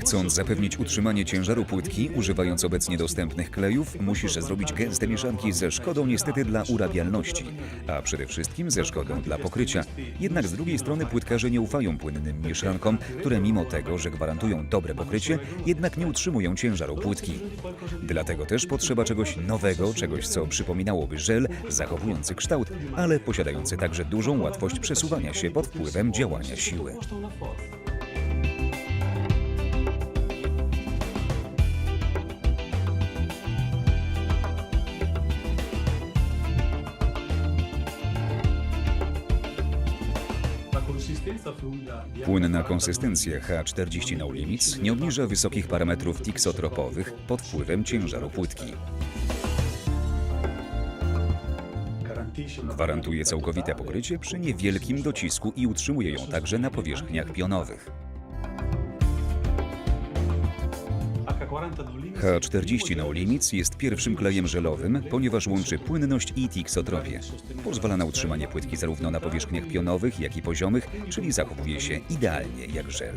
Chcąc zapewnić utrzymanie ciężaru płytki, używając obecnie dostępnych klejów, musisz zrobić gęste mieszanki ze szkodą niestety dla urabialności, a przede wszystkim ze szkodą dla pokrycia. Jednak z drugiej strony płytkarze nie ufają płynnym mieszankom, które mimo tego, że gwarantują dobre pokrycie, jednak nie utrzymują ciężaru płytki. Dlatego też potrzeba czegoś nowego, czegoś co przypominałoby żel, zachowujący kształt, ale posiadający także dużą łatwość przesuwania się pod wpływem działania siły. Płynna konsystencja H40 No Limits nie obniża wysokich parametrów tiksotropowych pod wpływem ciężaru płytki. Gwarantuje całkowite pokrycie przy niewielkim docisku i utrzymuje ją także na powierzchniach pionowych. H40 No Limits jest pierwszym klejem żelowym, ponieważ łączy płynność i tiksotropię. Pozwala na utrzymanie płytki zarówno na powierzchniach pionowych, jak i poziomych, czyli zachowuje się idealnie jak żel.